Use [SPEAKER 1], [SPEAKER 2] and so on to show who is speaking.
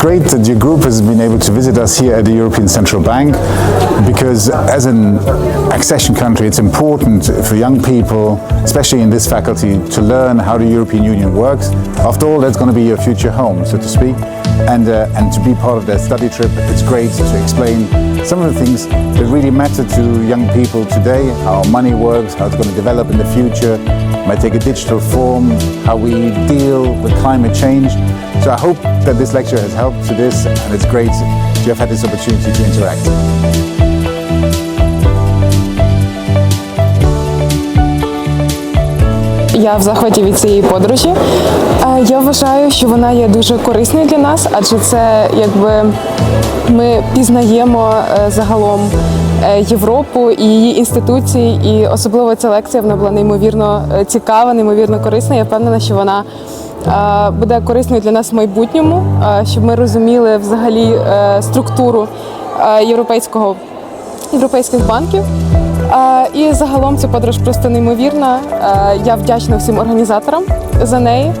[SPEAKER 1] great that your group has been able to visit us here at the European Central Bank because as an accession country it's important for young people, especially in this faculty, to learn how the European Union works. After all, that's going to be your future home, so to speak. And, uh, and to be part of their study trip, it's great to explain some of the things that really matter to young people today, how money works, how it's going to develop in the future, might take a digital form, how we deal with climate change. So I hope that this lecture has helped to this, and it's great to have had this opportunity to interact.
[SPEAKER 2] Я в захваті від цієї подорожі. Я вважаю, що вона є дуже корисною для нас, адже це якби ми пізнаємо е, загалом е, Європу і її інституції, і особливо ця лекція вона була неймовірно е, цікава, неймовірно корисна. Я впевнена, що вона буде корисною для нас в майбутньому, щоб ми розуміли взагалі структуру європейського європейських банків. Загалом ця подорож просто неймовірна. Е, Я вдячна всім організаторам за неї.